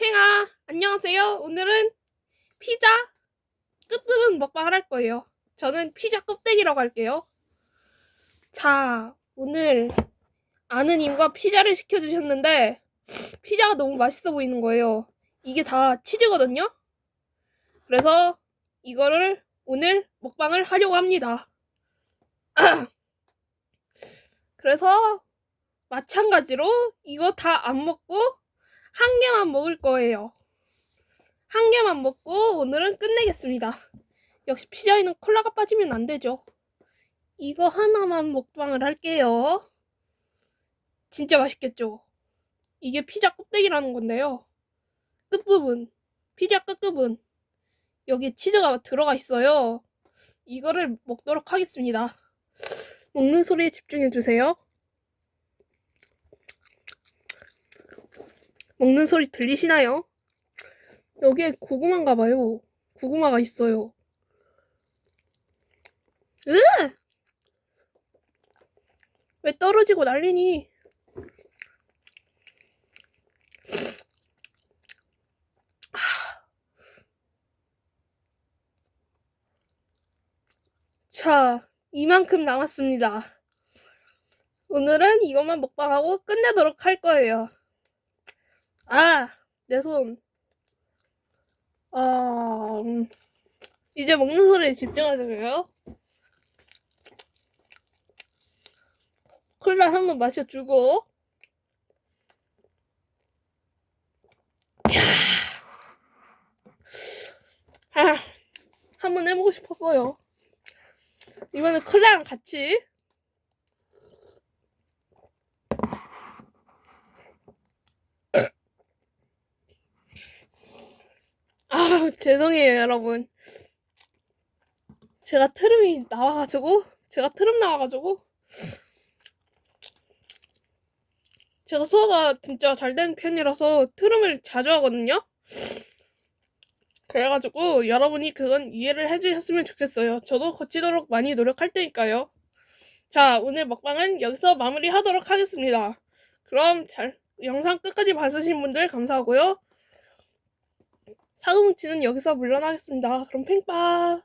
팽아, 안녕하세요. 오늘은 피자 끝부분 먹방을 할 거예요. 저는 피자 껍데기라고 할게요. 자, 오늘 아느님과 피자를 시켜주셨는데, 피자가 너무 맛있어 보이는 거예요. 이게 다 치즈거든요? 그래서 이거를 오늘 먹방을 하려고 합니다. 그래서 마찬가지로 이거 다 안 먹고 한 개만 먹을 거예요. 한 개만 먹고 오늘은 끝내겠습니다. 역시 피자에는 콜라가 빠지면 안 되죠. 이거 하나만 먹방을 할게요. 진짜 맛있겠죠? 이게 피자 껍데기라는 건데요. 끝부분, 피자 끝부분. 여기 치즈가 들어가 있어요. 이거를 먹도록 하겠습니다. 먹는 소리에 집중해 주세요. 먹는 소리 들리시나요? 여기에 고구마인가 봐요. 고구마가 있어요. 으! 왜 떨어지고 난리니? 자, 이만큼 남았습니다. 오늘은 이것만 먹방하고 끝내도록 할 거예요. 아, 내 손. 아, 음, 이제 먹는 소리에 집중하자고요. 콜라 한 번 마셔주고. 아, 한 번 해보고 싶었어요. 이번에 콜라랑 같이. 아, 죄송해요, 여러분. 제가 트름이 나와가지고, 제가 트름 나와가지고, 제가 소화가 진짜 잘 되는 편이라서 트름을 자주 하거든요? 그래가지고, 여러분이 그건 이해를 해주셨으면 좋겠어요. 저도 고치도록 많이 노력할 테니까요. 자, 오늘 먹방은 여기서 마무리 하도록 하겠습니다. 그럼 잘, 영상 끝까지 봐주신 분들 감사하고요. 사고뭉치는 여기서 물러나겠습니다. 그럼 팽빠.